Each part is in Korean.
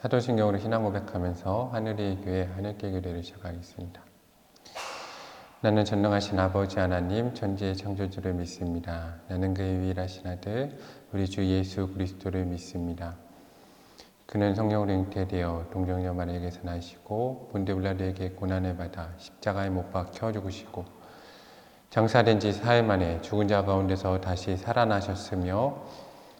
사도신경으로 신앙 고백하면서 하늘의 교회 하늘길 교회를 시작하겠습니다. 나는 전능하신 아버지 하나님 전지의 창조주를 믿습니다. 나는 그의 유일하신 아들 우리 주 예수 그리스도를 믿습니다. 그는 성령으로 잉태되어 동정녀 마리에게서 나시고 본데 빌라도에게 고난을 받아 십자가에 못 박혀 죽으시고 장사된 지 사흘 만에 죽은 자 가운데서 다시 살아나셨으며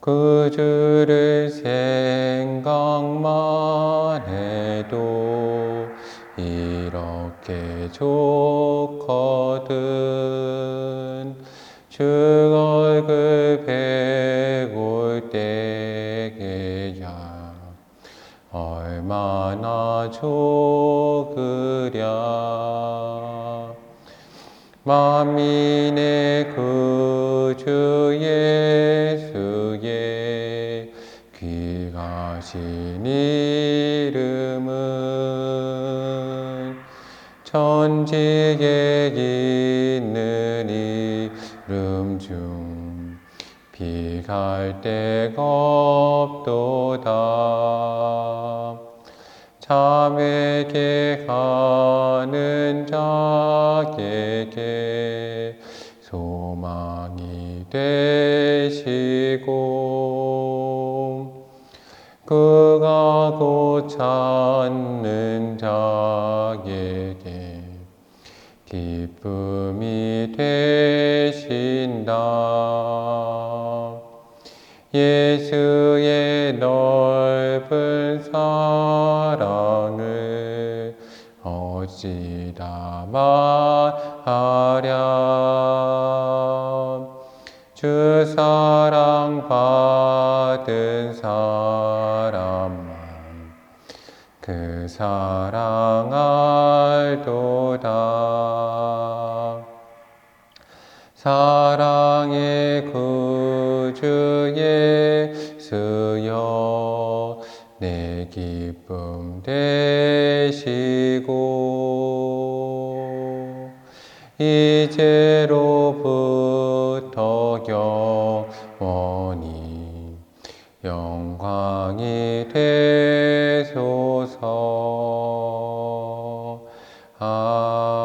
그 주를 생각만 해도 이렇게 좋거든. 주 얼굴 배울 때에야 얼마나 좋으랴. 만민의 구주 예수 귀하신 이름은 천지에 있는 이름 중 비갈 데가 없도다. 참에게 가는 자에게 소망이 되시고 그가 곧 찾는 자에게 기쁨이 되신다. 예수의 넓은 사랑을 어찌다 말 기쁨 되시고 이제로부터 영원히 영광이 되소서 아멘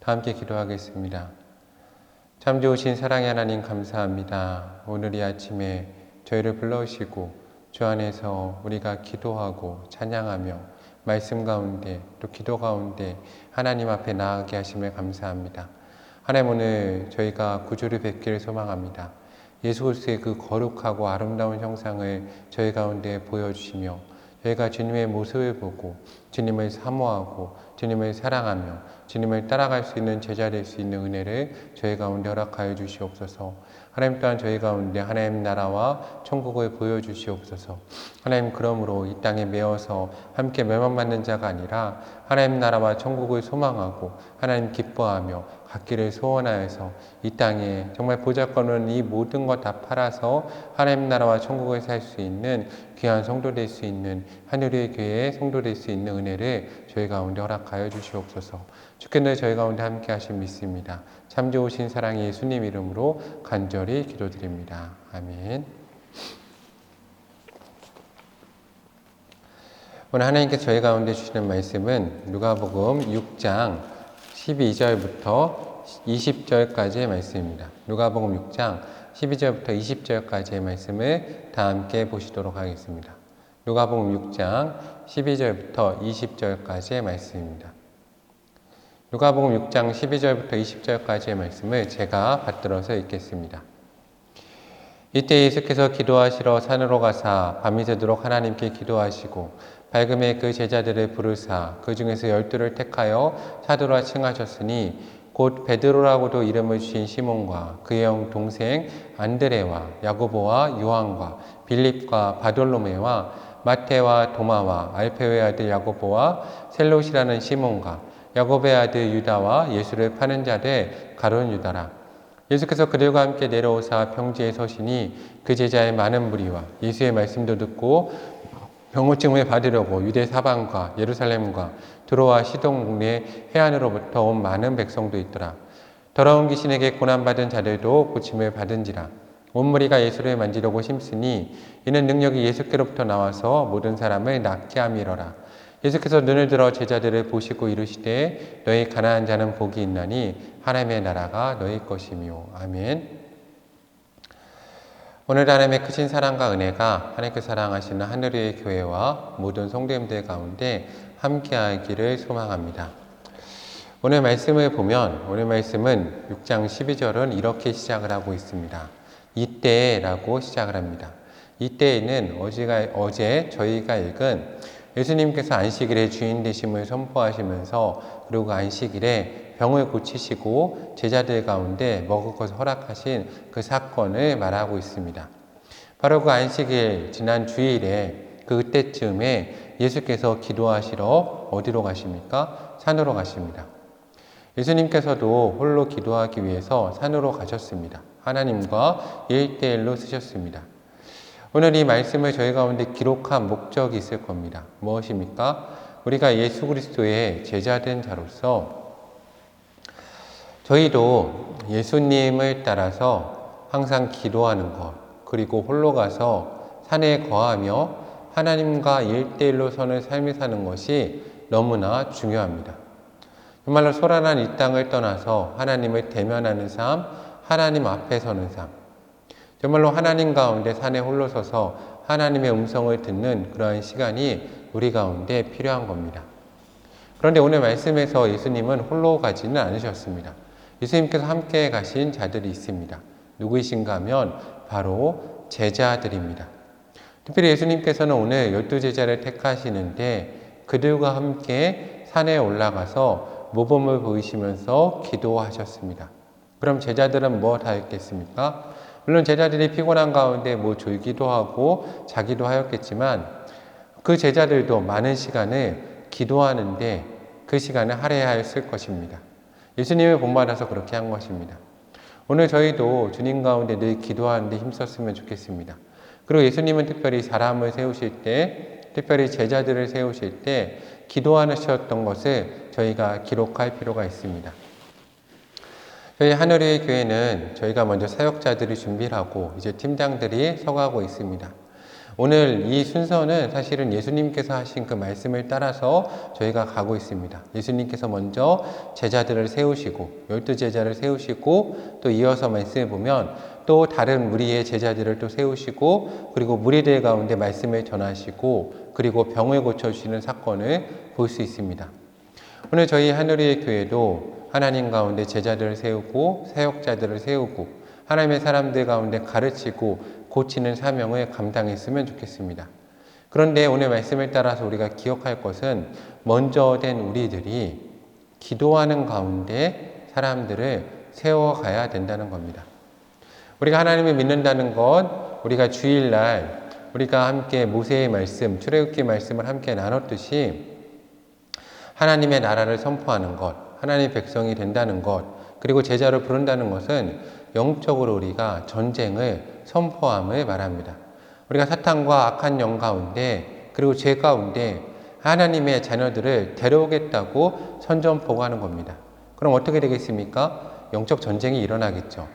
다 함께 기도하겠습니다. 참 좋으신 사랑의 하나님 감사합니다. 오늘 이 아침에 저희를 불러오시고 주 안에서 우리가 기도하고 찬양하며 말씀 가운데 또 기도 가운데 하나님 앞에 나아가게 하심을 감사합니다. 하나님 오늘 저희가 구주를 뵙기를 소망합니다. 예수 그리스도의 그 거룩하고 아름다운 형상을 저희 가운데 보여주시며 저희가 주님의 모습을 보고 주님을 사모하고 주님을 사랑하며 주님을 따라갈 수 있는 제자 될 수 있는 은혜를 저희 가운데 허락하여 주시옵소서. 하나님 또한 저희 가운데 하나님 나라와 천국을 보여주시옵소서. 하나님 그러므로 이 땅에 매어서 함께 멸망받는 자가 아니라 하나님 나라와 천국을 소망하고 하나님 기뻐하며 갖기를 소원하여서 이 땅에 정말 보잘것없는 이 모든 것 다 팔아서 하나님 나라와 천국을 살 수 있는 귀한 성도 될 수 있는 하늘의 교회의 성도 될 수 있는 은혜를 저희 가운데 허락하여 주시옵소서. 주께는 저희 가운데 함께 하신 믿습니다. 참 좋으신 사랑의 예수님 이름으로 간절히 기도드립니다. 아멘. 오늘 하나님께서 저희 가운데 주시는 말씀은 누가복음 6장 12절부터 20절까지의 말씀입니다. 누가복음 6장 12절부터 20절까지의 말씀을 다 함께 보시도록 하겠습니다. 누가복음 6장 12절부터 20절까지의 말씀입니다. 누가복음 6장 12절부터 20절까지의 말씀을 제가 받들어서 읽겠습니다. 이때 예수께서 기도하시러 산으로 가사 밤이 새도록 하나님께 기도하시고 밝음에 그 제자들을 부르사 그 중에서 열두를 택하여 사도라 칭하셨으니 곧 베드로라고도 이름을 주신 시몬과 그의 형 동생 안드레와 야고보와 요한과 빌립과 바돌로메와 마테와 도마와 알페오의 아들 야고보와 셀롯이라는 시몬과 야고보의 아들 유다와 예수를 파는 자들 가론 유다라 예수께서 그들과 함께 내려오사 평지에 서시니 그 제자의 많은 무리와 예수의 말씀도 듣고 병고침을 받으려고 유대 사방과 예루살렘과 두로와 시동 국내 해안으로부터 온 많은 백성도 있더라. 더러운 귀신에게 고난받은 자들도 고침을 받은지라. 온 무리가 예수를 만지려고 심쓰니 이는 능력이 예수께로부터 나와서 모든 사람을 낫게 함이러라. 예수께서 눈을 들어 제자들을 보시고 이르시되 너희 가난한 자는 복이 있나니 하나님의 나라가 너희 것이며 아멘. 오늘 하나님의 크신 사랑과 은혜가 하나님께 사랑하시는 하늘의 교회와 모든 성도님들 가운데 함께하기를 소망합니다. 오늘 말씀을 보면 오늘 말씀은 6장 12절은 이렇게 시작을 하고 있습니다. 이때라고 시작을 합니다. 이때에는 어제가, 어제 저희가 읽은 예수님께서 안식일의 주인 되심을 선포하시면서 그리고 안식일에 병을 고치시고 제자들 가운데 먹을 것을 허락하신 그 사건을 말하고 있습니다. 바로 그 안식일 지난 주일에 그때쯤에 예수께서 기도하시러 어디로 가십니까? 산으로 가십니다. 예수님께서도 홀로 기도하기 위해서 산으로 가셨습니다. 하나님과 일대일로 쓰셨습니다. 오늘 이 말씀을 저희 가운데 기록한 목적이 있을 겁니다. 무엇입니까? 우리가 예수 그리스도의 제자된 자로서 저희도 예수님을 따라서 항상 기도하는 것, 그리고 홀로 가서 산에 거하며 하나님과 일대일로 선을 삶을 사는 것이 너무나 중요합니다. 정말로 소란한 이 땅을 떠나서 하나님을 대면하는 삶, 하나님 앞에 서는 삶. 정말로 하나님 가운데 산에 홀로 서서 하나님의 음성을 듣는 그러한 시간이 우리 가운데 필요한 겁니다. 그런데 오늘 말씀에서 예수님은 홀로 가지는 않으셨습니다. 예수님께서 함께 가신 자들이 있습니다. 누구이신가 하면 바로 제자들입니다. 특별히 예수님께서는 오늘 열두 제자를 택하시는데 그들과 함께 산에 올라가서 모범을 보이시면서 기도하셨습니다. 그럼 제자들은 무엇 하였겠습니까? 물론 제자들이 피곤한 가운데 뭐 졸기도 하고 자기도 하였겠지만 그 제자들도 많은 시간을 기도하는데 그 시간을 할애하였을 것입니다. 예수님을 본받아서 그렇게 한 것입니다. 오늘 저희도 주님 가운데 늘 기도하는데 힘썼으면 좋겠습니다. 그리고 예수님은 특별히 사람을 세우실 때, 특별히 제자들을 세우실 때 기도하셨던 것을 저희가 기록할 필요가 있습니다. 저희 하늘의 교회는 저희가 먼저 사역자들이 준비를 하고 이제 팀장들이 서가고 있습니다. 오늘 이 순서는 사실은 예수님께서 하신 그 말씀을 따라서 저희가 가고 있습니다. 예수님께서 먼저 제자들을 세우시고, 열두 제자를 세우시고, 또 이어서 말씀을 보면 또 다른 무리의 제자들을 또 세우시고, 그리고 무리들 가운데 말씀을 전하시고, 그리고 병을 고쳐 주시는 사건을 볼 수 있습니다. 오늘 저희 하늘의 교회도 하나님 가운데 제자들을 세우고, 사역자들을 세우고, 하나님의 사람들 가운데 가르치고 고치는 사명을 감당했으면 좋겠습니다. 그런데 오늘 말씀을 따라서 우리가 기억할 것은 먼저 된 우리들이 기도하는 가운데 사람들을 세워가야 된다는 겁니다. 우리가 하나님을 믿는다는 것, 우리가 주일날 우리가 함께 모세의 말씀, 출애굽기 말씀을 함께 나눴듯이 하나님의 나라를 선포하는 것, 하나님의 백성이 된다는 것, 그리고 제자로 부른다는 것은 영적으로 우리가 전쟁을 선포함을 말합니다. 우리가 사탄과 악한 영 가운데 그리고 죄 가운데 하나님의 자녀들을 데려오겠다고 선전포고하는 겁니다. 그럼 어떻게 되겠습니까? 영적 전쟁이 일어나겠죠.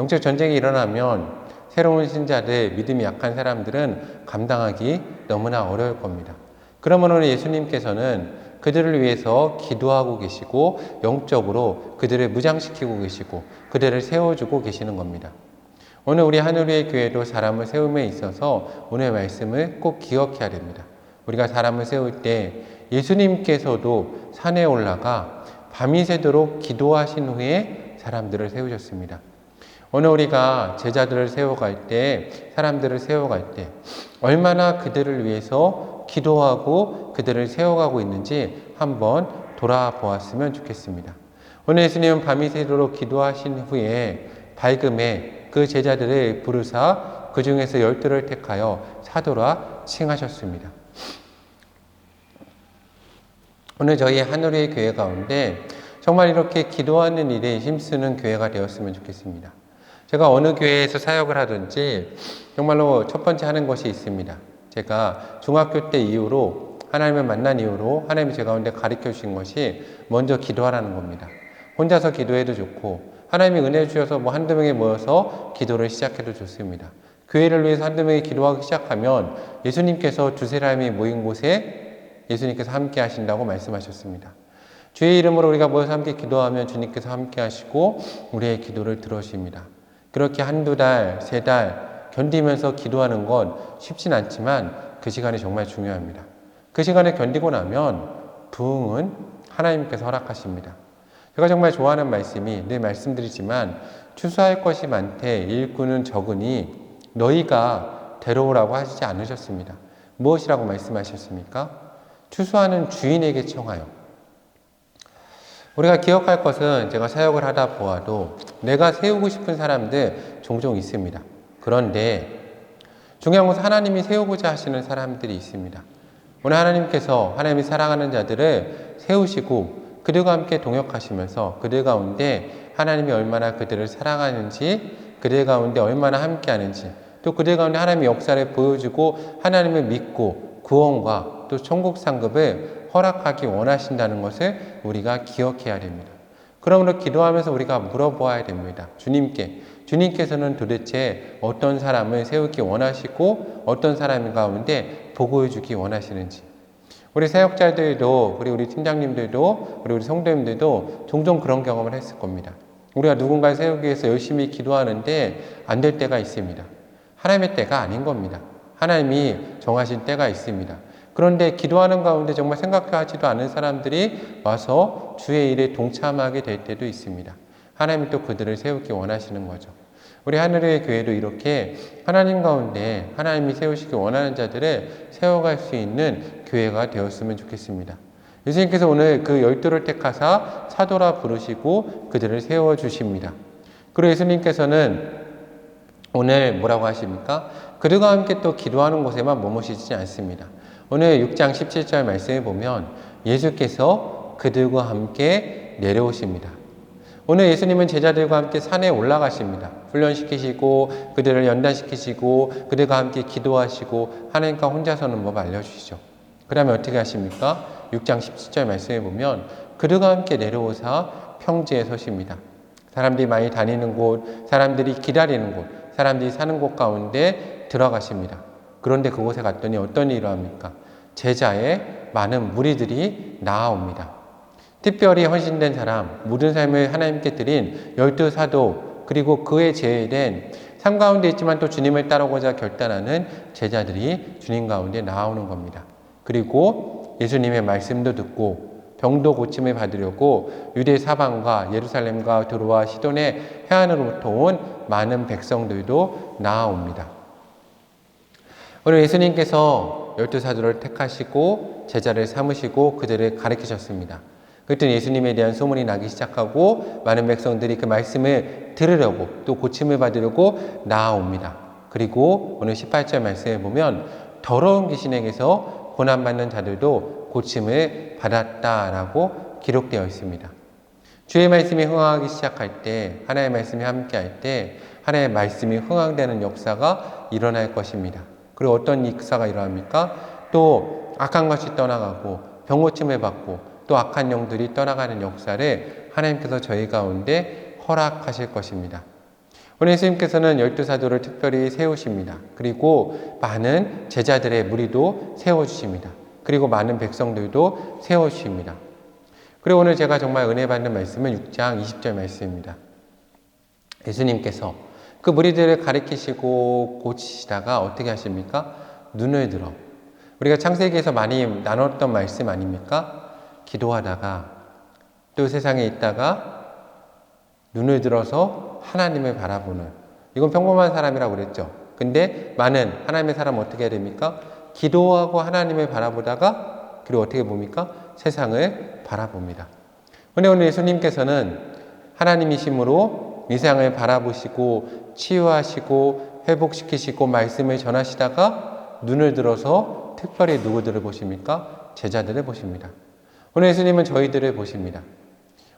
영적 전쟁이 일어나면 새로운 신자들, 믿음이 약한 사람들은 감당하기 너무나 어려울 겁니다. 오늘 예수님께서는 그들을 위해서 기도하고 계시고 영적으로 그들을 무장시키고 계시고 그들을 세워주고 계시는 겁니다. 오늘 우리 하늘의 교회도 사람을 세움에 있어서 오늘 말씀을 꼭 기억해야 됩니다. 우리가 사람을 세울 때 예수님께서도 산에 올라가 밤이 새도록 기도하신 후에 사람들을 세우셨습니다. 오늘 우리가 제자들을 세워갈 때, 사람들을 세워갈 때, 얼마나 그들을 위해서 기도하고 그들을 세워가고 있는지 한번 돌아보았으면 좋겠습니다. 오늘 예수님은 밤이 새도록 기도하신 후에 밝음에 그 제자들을 부르사 그 중에서 열두를 택하여 사도라 칭하셨습니다. 오늘 저희 하늘의 교회 가운데 정말 이렇게 기도하는 일에 힘쓰는 교회가 되었으면 좋겠습니다. 제가 어느 교회에서 사역을 하든지 정말로 첫 번째 하는 것이 있습니다. 제가 중학교 때 이후로 하나님을 만난 이후로 하나님이 제 가운데 가르쳐 주신 것이 먼저 기도하라는 겁니다. 혼자서 기도해도 좋고 하나님이 은혜 주셔서 뭐 한두 명이 모여서 기도를 시작해도 좋습니다. 교회를 위해서 한두 명이 기도하기 시작하면 예수님께서 두세 사람이 모인 곳에 예수님께서 함께 하신다고 말씀하셨습니다. 주의 이름으로 우리가 모여서 함께 기도하면 주님께서 함께 하시고 우리의 기도를 들어주십니다. 그렇게 한두 달, 세 달 견디면서 기도하는 건 쉽진 않지만 그 시간이 정말 중요합니다. 그 시간을 견디고 나면 부흥은 하나님께서 허락하십니다. 제가 정말 좋아하는 말씀이 늘 말씀드리지만 추수할 것이 많되 일꾼은 적으니 너희가 데려오라고 하시지 않으셨습니다. 무엇이라고 말씀하셨습니까? 추수하는 주인에게 청하여. 우리가 기억할 것은 제가 사역을 하다 보아도 내가 세우고 싶은 사람들 종종 있습니다. 그런데 중요한 것은 하나님이 세우고자 하시는 사람들이 있습니다. 오늘 하나님께서 하나님이 사랑하는 자들을 세우시고 그들과 함께 동역하시면서 그들 가운데 하나님이 얼마나 그들을 사랑하는지 그들 가운데 얼마나 함께 하는지 또 그들 가운데 하나님의 역사를 보여주고 하나님을 믿고 구원과 또 천국 상급을 허락하기 원하신다는 것을 우리가 기억해야 됩니다. 그러므로 기도하면서 우리가 물어보아야 됩니다. 주님께. 주님께서는 도대체 어떤 사람을 세우기 원하시고 어떤 사람 가운데 보고해 주기 원하시는지. 우리 사역자들도, 우리 우리 팀장님들도, 우리 우리 성도님들도 종종 그런 경험을 했을 겁니다. 우리가 누군가를 세우기 위해서 열심히 기도하는데 안 될 때가 있습니다. 하나님의 때가 아닌 겁니다. 하나님이 정하신 때가 있습니다. 그런데 기도하는 가운데 정말 생각하지도 않은 사람들이 와서 주의 일에 동참하게 될 때도 있습니다. 하나님이 또 그들을 세우기 원하시는 거죠. 우리 하늘의 교회도 이렇게 하나님 가운데 하나님이 세우시기 원하는 자들을 세워갈 수 있는 교회가 되었으면 좋겠습니다. 예수님께서 오늘 그 열두를 택하사 사도라 부르시고 그들을 세워 주십니다. 그리고 예수님께서는 오늘 뭐라고 하십니까? 그들과 함께 또 기도하는 곳에만 머무시지 않습니다. 오늘 6장 17절 말씀에 보면 예수께서 그들과 함께 내려오십니다. 오늘 예수님은 제자들과 함께 산에 올라가십니다. 훈련시키시고 그들을 연단시키시고 그들과 함께 기도하시고 하나님과 혼자서는 법 알려주시죠. 그 다음에 어떻게 하십니까? 6장 17절 말씀에 보면 그들과 함께 내려오사 평지에 서십니다. 사람들이 많이 다니는 곳, 사람들이 기다리는 곳, 사람들이 사는 곳 가운데 들어가십니다. 그런데 그곳에 갔더니 어떤 일을 합니까? 제자의 많은 무리들이 나아옵니다. 특별히 헌신된 사람, 모든 삶을 하나님께 드린 열두 사도, 그리고 그에 제외된 삶 가운데 있지만 또 주님을 따르고자 결단하는 제자들이 주님 가운데 나오는 겁니다. 그리고 예수님의 말씀도 듣고 병도 고침을 받으려고 유대 사방과 예루살렘과 두로와 시돈의 해안으로부터 온 많은 백성들도 나아옵니다. 오늘 예수님께서 열두 사도를 택하시고 제자를 삼으시고 그들을 가르치셨습니다. 그랬더니 예수님에 대한 소문이 나기 시작하고 많은 백성들이 그 말씀을 들으려고 또 고침을 받으려고 나아옵니다. 그리고 오늘 18절 말씀에 보면 더러운 귀신에게서 고난받는 자들도 고침을 받았다라고 기록되어 있습니다. 주의 말씀이 흥하기 시작할 때, 하나의 말씀이 함께할 때, 하나의 말씀이 흥황되는 역사가 일어날 것입니다. 그리고 어떤 역사가 일어납니까? 또 악한 것이 떠나가고 병고침을 받고 또 악한 영들이 떠나가는 역사를 하나님께서 저희 가운데 허락하실 것입니다. 오늘 예수님께서는 열두 사도를 특별히 세우십니다. 그리고 많은 제자들의 무리도 세워주십니다. 그리고 많은 백성들도 세워주십니다. 그리고 오늘 제가 정말 은혜 받는 말씀은 6장 20절 말씀입니다. 예수님께서 그 무리들을 가리키시고 고치시다가 어떻게 하십니까? 눈을 들어. 우리가 창세기에서 많이 나눴던 말씀 아닙니까? 기도하다가 또 세상에 있다가 눈을 들어서 하나님을 바라보는 이건 평범한 사람이라고 그랬죠. 근데 많은 하나님의 사람 어떻게 해야 됩니까? 기도하고 하나님을 바라보다가 그리고 어떻게 봅니까? 세상을 바라봅니다. 오늘 오늘 예수님께서는 하나님이심으로 이 세상을 바라보시고 치유하시고 회복시키시고 말씀을 전하시다가 눈을 들어서 특별히 누구들을 보십니까? 제자들을 보십니다. 오늘 예수님은 저희들을 보십니다.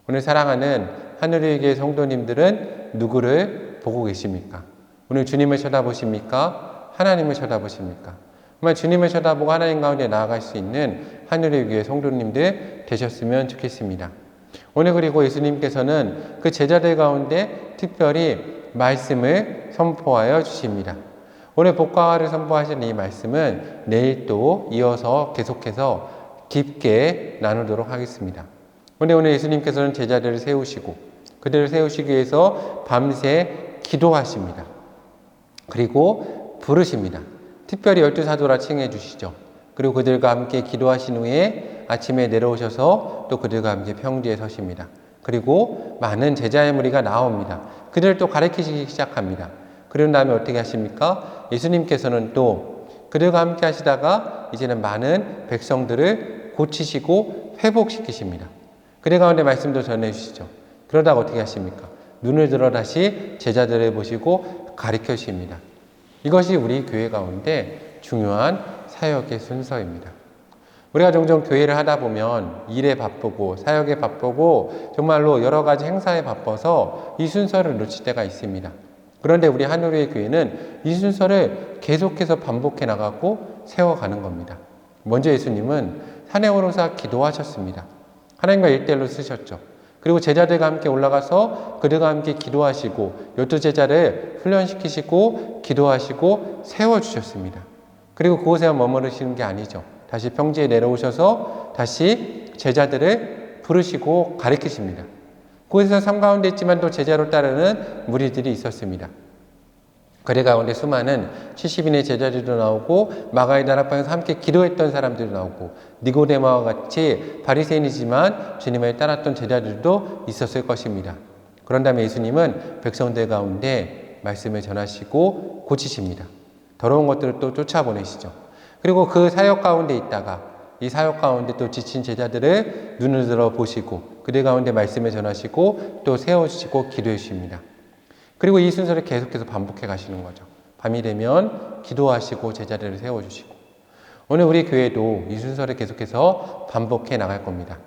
오늘 사랑하는 하늘의 교 성도님들은 누구를 보고 계십니까? 오늘 주님을 쳐다보십니까? 하나님을 쳐다보십니까? 정말 주님을 쳐다보고 하나님 가운데 나아갈 수 있는 하늘의 교회 성도님들 되셨으면 좋겠습니다. 오늘 그리고 예수님께서는 그 제자들 가운데 특별히 말씀을 선포하여 주십니다. 오늘 복과를 선포하신 이 말씀은 내일 또 이어서 계속해서 깊게 나누도록 하겠습니다. 오늘 오늘 예수님께서는 제자들을 세우시고 그들을 세우시기 위해서 밤새 기도하십니다. 그리고 부르십니다. 특별히 열두 사도라 칭해 주시죠. 그리고 그들과 함께 기도하신 후에 아침에 내려오셔서 또 그들과 함께 평지에 서십니다. 그리고 많은 제자의 무리가 나옵니다. 그들을 또 가르치시기 시작합니다. 그런 다음에 어떻게 하십니까? 예수님께서는 또 그들과 함께 하시다가 이제는 많은 백성들을 고치시고 회복시키십니다. 그들 가운데 말씀도 전해주시죠. 그러다가 어떻게 하십니까? 눈을 들어 다시 제자들을 보시고 가르쳐 주십니다. 이것이 우리 교회 가운데 중요한 사역의 순서입니다. 우리가 종종 교회를 하다 보면 일에 바쁘고 사역에 바쁘고 정말로 여러 가지 행사에 바빠서 이 순서를 놓칠 때가 있습니다. 그런데 우리 하늘의 교회는 이 순서를 계속해서 반복해 나가고 세워가는 겁니다. 먼저 예수님은 산에 오르사 기도하셨습니다. 하나님과 일대일로 쓰셨죠. 그리고 제자들과 함께 올라가서 그들과 함께 기도하시고 열두 제자를 훈련시키시고 기도하시고 세워주셨습니다. 그리고 그곳에 머무르시는 게 아니죠. 다시 평지에 내려오셔서 다시 제자들을 부르시고 가르치십니다. 그곳에서 삶 가운데 있지만 또 제자로 따르는 무리들이 있었습니다. 그래 가운데 수많은 70인의 제자들도 나오고 마가의 다락방에서 함께 기도했던 사람들도 나오고 니고데마와 같이 바리새인이지만 주님을 따랐던 제자들도 있었을 것입니다. 그런 다음에 예수님은 백성들 가운데 말씀을 전하시고 고치십니다. 더러운 것들을 또 쫓아보내시죠. 그리고 그 사역 가운데 있다가 이 사역 가운데 또 지친 제자들을 눈을 들어 보시고 그들 가운데 말씀을 전하시고 또 세워주시고 기도해 주십니다. 그리고 이 순서를 계속해서 반복해 가시는 거죠. 밤이 되면 기도하시고 제자들을 세워주시고 오늘 우리 교회도 이 순서를 계속해서 반복해 나갈 겁니다.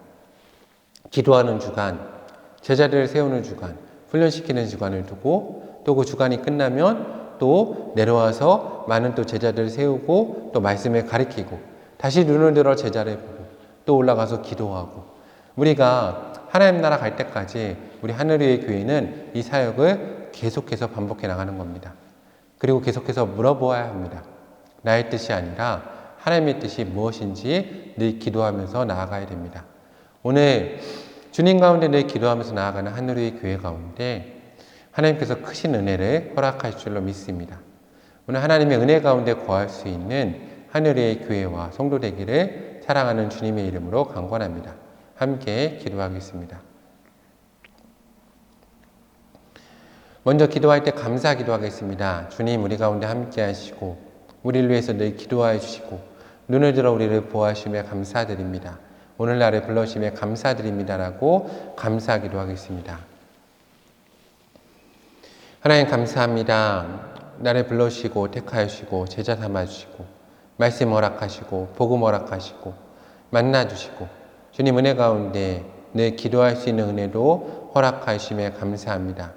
기도하는 주간, 제자들을 세우는 주간, 훈련시키는 주간을 두고 또 그 주간이 끝나면 또 내려와서 많은 또 제자들을 세우고 또 말씀을 가리키고 다시 눈을 들어 제자를 보고 또 올라가서 기도하고 우리가 하나님 나라 갈 때까지 우리 하늘의 교회는 이 사역을 계속해서 반복해 나가는 겁니다. 그리고 계속해서 물어보아야 합니다. 나의 뜻이 아니라 하나님의 뜻이 무엇인지 늘 기도하면서 나아가야 됩니다. 오늘 주님 가운데 늘 기도하면서 나아가는 하늘의 교회 가운데 하나님께서 크신 은혜를 허락하실 줄로 믿습니다. 오늘 하나님의 은혜 가운데 거할 수 있는 하늘의 교회와 성도 되기를 사랑하는 주님의 이름으로 강권합니다. 함께 기도하겠습니다. 먼저 기도할 때 감사 기도하겠습니다. 주님 우리 가운데 함께 하시고 우리를 위해서 늘 기도하여 주시고 눈을 들어 우리를 보호하심에 감사드립니다. 오늘날에 불러주심에 감사드립니다라고 감사 기도 하겠습니다. 하나님 감사합니다. 나를 불러주시고 택하여주시고 제자 삼아주시고 말씀 허락하시고 복음 허락하시고 만나주시고 주님 은혜 가운데 늘 기도할 수 있는 은혜도 허락하심에 감사합니다.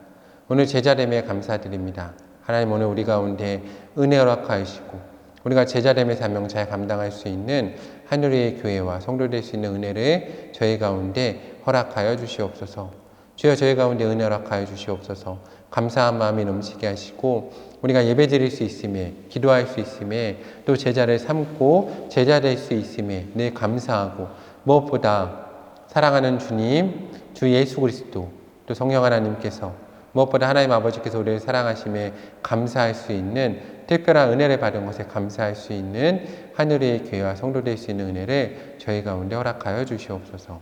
오늘 제자됨에 감사드립니다. 하나님 오늘 우리 가운데 은혜 허락하시고 우리가 제자됨의 사명 잘 감당할 수 있는 하늘의 교회와 성도 될 수 있는 은혜를 저희 가운데 허락하여 주시옵소서. 주여 저희 가운데 은혜 허락하여 주시옵소서. 감사한 마음이 넘치게 하시고 우리가 예배 드릴 수 있음에 기도할 수 있음에 또 제자를 삼고 제자 될 수 있음에 늘 감사하고 무엇보다 사랑하는 주님 주 예수 그리스도 또 성령 하나님께서 무엇보다 하나님 아버지께서 우리를 사랑하심에 감사할 수 있는 특별한 은혜를 받은 것에 감사할 수 있는 하늘의 교회와 성도 될 수 있는 은혜를 저희 가운데 허락하여 주시옵소서.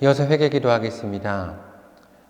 이어서 회개 기도하겠습니다.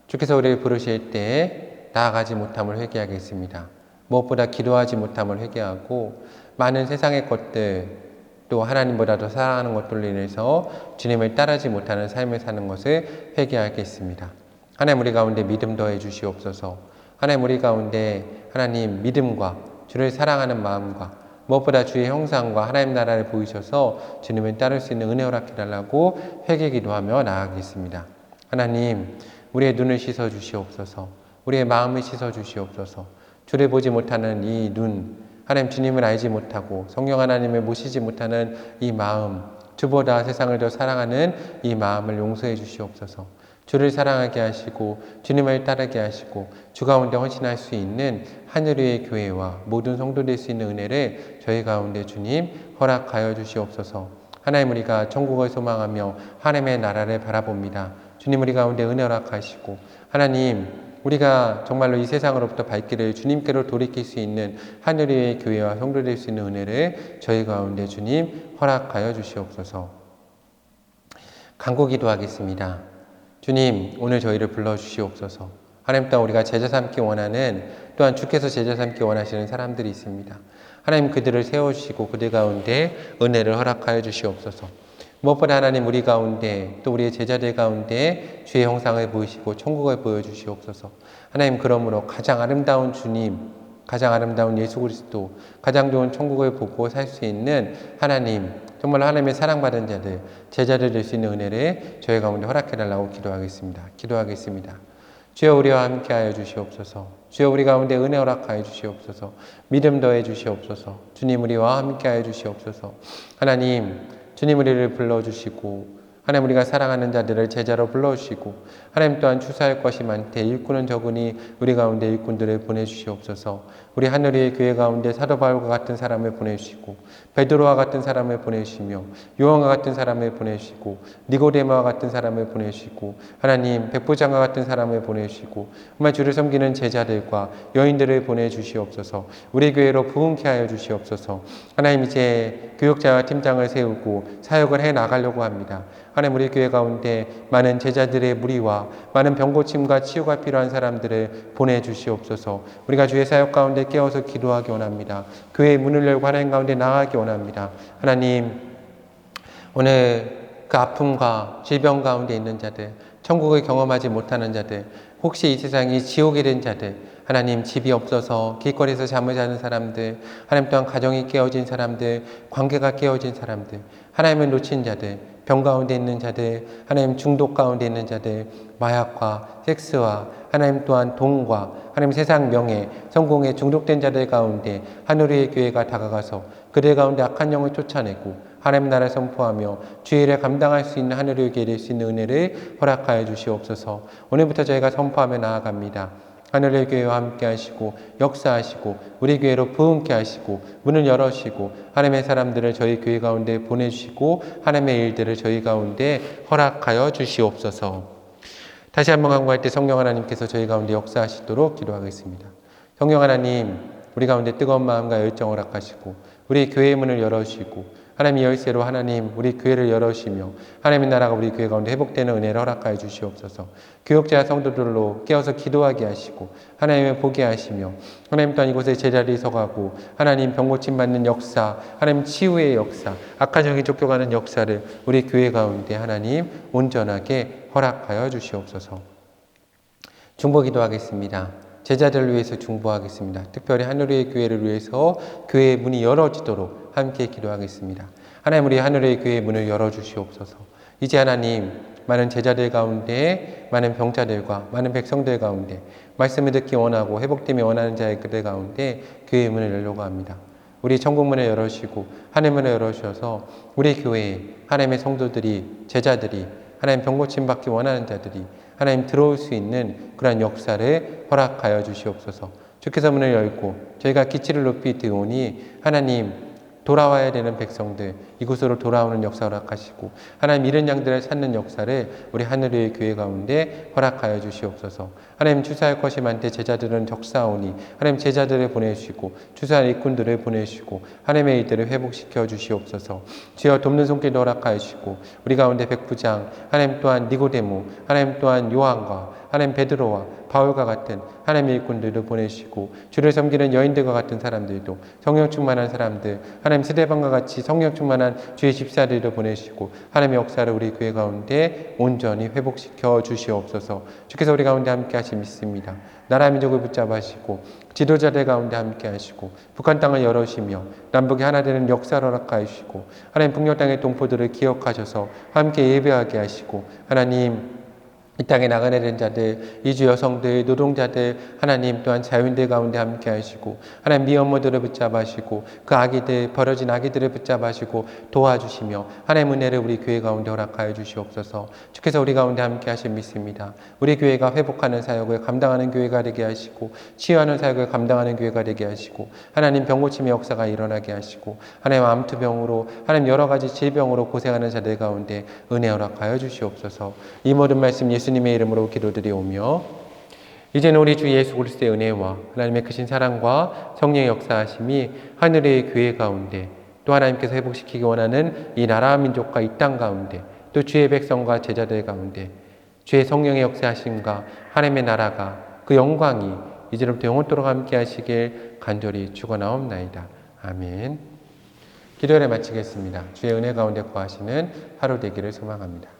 주께서 우리를 부르실 때 나아가지 못함을 회개하겠습니다. 무엇보다 기도하지 못함을 회개하고 많은 세상의 것들 또 하나님보다 더 사랑하는 것들로 인해서 주님을 따르지 못하는 삶을 사는 것을 회개하겠습니다. 하나님 우리 가운데 믿음 더해 주시옵소서. 하나님 우리 가운데 하나님 믿음과 주를 사랑하는 마음과 무엇보다 주의 형상과 하나님 나라를 보이셔서 주님을 따를 수 있는 은혜 허락해 달라고 회개 기도하며 나아가겠습니다. 하나님 우리의 눈을 씻어 주시옵소서. 우리의 마음을 씻어 주시옵소서. 주를 보지 못하는 이 눈, 하나님 주님을 알지 못하고 성령 하나님을 모시지 못하는 이 마음, 주보다 세상을 더 사랑하는 이 마음을 용서해 주시옵소서. 주를 사랑하게 하시고 주님을 따르게 하시고 주 가운데 헌신할 수 있는 하늘의 교회와 모든 성도 될 수 있는 은혜를 저희 가운데 주님 허락하여 주시옵소서. 하나님 우리가 천국을 소망하며 하나님의 나라를 바라봅니다. 주님 우리 가운데 은혜 허락하시고 하나님 우리가 정말로 이 세상으로부터 발길을 주님께로 돌이킬 수 있는 하늘의 교회와 성도 될 수 있는 은혜를 저희 가운데 주님 허락하여 주시옵소서. 간구 기도하겠습니다. 주님, 오늘 저희를 불러주시옵소서. 하나님 또한 우리가 제자 삼기 원하는 또한 주께서 제자 삼기 원하시는 사람들이 있습니다. 하나님 그들을 세워주시고 그들 가운데 은혜를 허락하여 주시옵소서. 무엇보다 하나님 우리 가운데 또 우리의 제자들 가운데 주의 형상을 보이시고 천국을 보여주시옵소서. 하나님 그러므로 가장 아름다운 주님, 가장 아름다운 예수 그리스도, 가장 좋은 천국을 보고 살 수 있는 하나님, 정말 하나님의 사랑받은 자들, 제자들 될 수 있는 은혜를 저희 가운데 허락해 달라고 기도하겠습니다. 기도하겠습니다. 주여 우리와 함께하여 주시옵소서. 주여 우리 가운데 은혜 허락하여 주시옵소서. 믿음 더해 주시옵소서. 주님 우리와 함께하여 주시옵소서. 하나님 주님 우리를 불러주시고 하나님 우리가 사랑하는 자들을 제자로 불러주시고 하나님 또한 추수할 것이 많되 일꾼은 적으니 우리 가운데 일꾼들을 보내주시옵소서 우리 하늘의 교회 가운데 사도 바울과 같은 사람을 보내주시고 베드로와 같은 사람을 보내주시며 요한과 같은 사람을 보내주시고 니고데마와 같은 사람을 보내주시고 하나님 백부장과 같은 사람을 보내주시고 정말 주를 섬기는 제자들과 여인들을 보내 주시옵소서 우리 교회로 부흥케 하여 주시옵소서 하나님 이제 교육자와 팀장을 세우고 사역을 해 나가려고 합니다. 하나님 우리 교회 가운데 많은 제자들의 무리와 많은 병고침과 치유가 필요한 사람들을 보내 주시옵소서. 우리가 주의 사역 가운데 깨어서 기도하기 원합니다. 교회의 문을 열고 하나님 가운데 나가기 원합니다. 하나님 오늘 그 아픔과 질병 가운데 있는 자들, 천국을 경험하지 못하는 자들, 혹시 이 세상이 지옥이 된 자들, 하나님 집이 없어서 길거리에서 잠을 자는 사람들, 하나님 또한 가정이 깨어진 사람들, 관계가 깨어진 사람들, 하나님을 놓친 자들, 병 가운데 있는 자들, 하나님 중독 가운데 있는 자들, 마약과 섹스와 하나님 또한 돈과 하나님 세상 명예, 성공에 중독된 자들 가운데 하늘의 교회가 다가가서 그들 가운데 악한 영을 쫓아내고 하나님 나라 선포하며 주의를 감당할 수 있는 하늘의 교회 될수 있는 은혜를 허락하여 주시옵소서. 오늘부터 저희가 선포하며 나아갑니다. 하늘의 교회와 함께 하시고 역사하시고 우리 교회로 부흥케 하시고 문을 열어주시고 하나님의 사람들을 저희 교회 가운데 보내주시고 하나님의 일들을 저희 가운데 허락하여 주시옵소서. 다시 한번 강구할 때 성령 하나님께서 저희 가운데 역사하시도록 기도하겠습니다. 성령 하나님, 우리 가운데 뜨거운 마음과 열정을 허락하시고 우리 교회의 문을 열어주시고 하나님 열쇠로 하나님 우리 교회를 열어주시며 하나님의 나라가 우리 교회 가운데 회복되는 은혜를 허락하여 주시옵소서 교육자 성도들로 깨어서 기도하게 하시고 하나님을 보게 하시며 하나님 또한 이곳에 제자리 서가고 하나님 병고침 받는 역사 하나님 치유의 역사 악한 영이 쫓겨가는 역사를 우리 교회 가운데 하나님 온전하게 허락하여 주시옵소서 중보 기도 하겠습니다. 제자들을 위해서 중보하겠습니다. 특별히 하늘의 교회를 위해서 교회의 문이 열어지도록 함께 기도하겠습니다. 하나님 우리 하늘의 교회의 문을 열어주시옵소서. 이제 하나님 많은 제자들 가운데 많은 병자들과 많은 백성들 가운데 말씀을 듣기 원하고 회복되미 원하는 자의 그들 가운데 교회의 문을 열려고 합니다. 우리 천국문을 열어주시고 하늘문을 열어주셔서 우리 교회에 하나님의 성도들이 제자들이 하나님 병고침 받기 원하는 자들이 하나님 들어올 수 있는 그러한 역사를 허락하여 주시옵소서. 주께서 문을 열고 저희가 기치를 높이 들오니 하나님 돌아와야 되는 백성들 이곳으로 돌아오는 역사 허락하시고 하나님 이런 양들을 찾는 역사를 우리 하늘의 교회 가운데 허락하여 주시옵소서. 하나님 추수할 것이 많되 제자들은 적사오니 하나님 제자들을 보내주시고 추수할 일꾼들을 보내주시고 하나님의 일들을 회복시켜 주시옵소서. 주여 돕는 손길 허락하여 주시고 우리 가운데 백부장 하나님 또한 니고데모 하나님 또한 요한과 하나님 베드로와 바울과 같은 하나님의 일꾼들도 보내시고 주를 섬기는 여인들과 같은 사람들도 성령 충만한 사람들 하나님 스데반과 같이 성령 충만한 주의 집사들도 보내시고 하나님의 역사를 우리 교회 가운데 온전히 회복시켜 주시옵소서. 주께서 우리 가운데 함께 하시 믿습니다. 나라 민족을 붙잡아 하시고 지도자들 가운데 함께 하시고 북한 땅을 열어시며 남북이 하나 되는 역사를 허락하여 주시고 하나님 북녘 땅의 동포들을 기억하셔서 함께 예배하게 하시고 하나님 이 땅에 나가내는 자들, 이주 여성들, 노동자들, 하나님 또한 자유인들 가운데 함께 하시고, 하나님 미혼모들을 붙잡아시고, 그 아기들, 버려진 아기들을 붙잡아시고, 도와주시며, 하나님 은혜를 우리 교회 가운데 허락하여 주시옵소서, 주께서 우리 가운데 함께 하신 믿습니다. 우리 교회가 회복하는 사역을 감당하는 교회가 되게 하시고, 치유하는 사역을 감당하는 교회가 되게 하시고, 하나님 병고침의 역사가 일어나게 하시고, 하나님 암투병으로, 하나님 여러 가지 질병으로 고생하는 자들 가운데 은혜 허락하여 주시옵소서, 이 모든 말씀 예수 님의 이름으로 기도드리오며 이제는 우리 주 예수 그리스도의 은혜와 하나님의 크신 사랑과 성령의 역사하심이 하늘의 교회 가운데 또 하나님께서 회복시키기 원하는 이 나라 민족과 이 땅 가운데 또 주의 백성과 제자들 가운데 주의 성령의 역사하심과 하나님의 나라가 그 영광이 이제부터 영원토록 함께 하시길 간절히 축원하옵나이다. 아멘. 기도를 마치겠습니다. 주의 은혜 가운데 거하시는 하루 되기를 소망합니다.